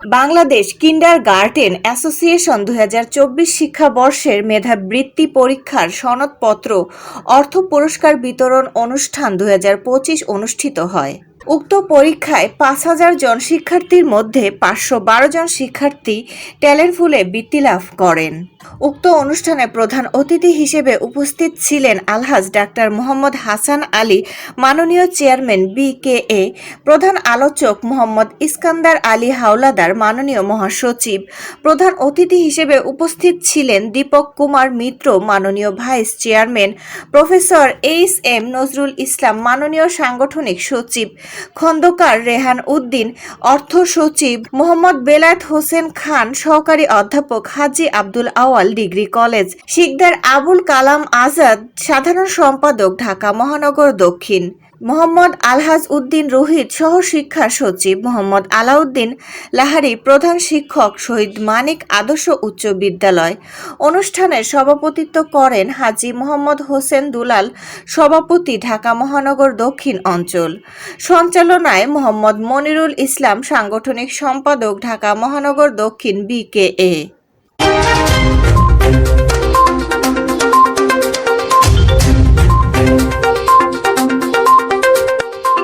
বাংলাদেশ কিন্ডার গার্টেন association দু হাজার চব্বিশ শিক্ষাবর্ষের মেধাবৃত্তি পরীক্ষার সনদপত্র অর্থ পুরস্কার বিতরণ অনুষ্ঠান দু হাজার পঁচিশ অনুষ্ঠিত হয়। উক্ত পরীক্ষায় পাঁচ হাজার জন শিক্ষার্থীর মধ্যে পাঁচশো বারো জন শিক্ষার্থী ট্যালেন্ট ফুলে বৃত্তি লাভ করেন। উক্ত অনুষ্ঠানে প্রধান অতিথি হিসেবে উপস্থিত ছিলেন আলহাজ ডাক্তার মোহাম্মদ হাসান আলী, মাননীয় চেয়ারম্যান বি কে এ, প্রধান আলোচক মোহাম্মদ ইস্কান্দার আলী হাওলাদার, মাননীয় মহাসচিব। প্রধান অতিথি হিসেবে উপস্থিত ছিলেন দীপক কুমার মিত্র, মাননীয় vice chairman, professor H M Nazrul Islam, মাননীয় সাংগঠনিক সচিব খন্দকার রেহান উদ্দিন, অর্থ সচিব মোহাম্মদ বেলায়েত হোসেন খান, সহকারী অধ্যাপক হাজি আব্দুল আওয়াল ডিগ্রি কলেজ। শিকদার আবুল কালাম আজাদ, সাধারণ সম্পাদক, ঢাকা মহানগর দক্ষিণ। মোহাম্মদ আলহাজ উদ্দিন রোহিত সহ শিক্ষা সচিব মোহাম্মদ আলাউদ্দিন লাহারি, প্রধান শিক্ষক শহীদ মানিক, আদর্শ উচ্চ বিদ্যালয়। অনুষ্ঠানে সভাপতিত্ব করেন হাজি মোহাম্মদ হোসেন দুলাল, সভাপতি ঢাকা মহানগর দক্ষিণ অঞ্চল। সঞ্চালনায় মোহাম্মদ মনিরুল ইসলাম সাংগঠনিক সম্পাদক ঢাকা মহানগর দক্ষিণ বিকেএ।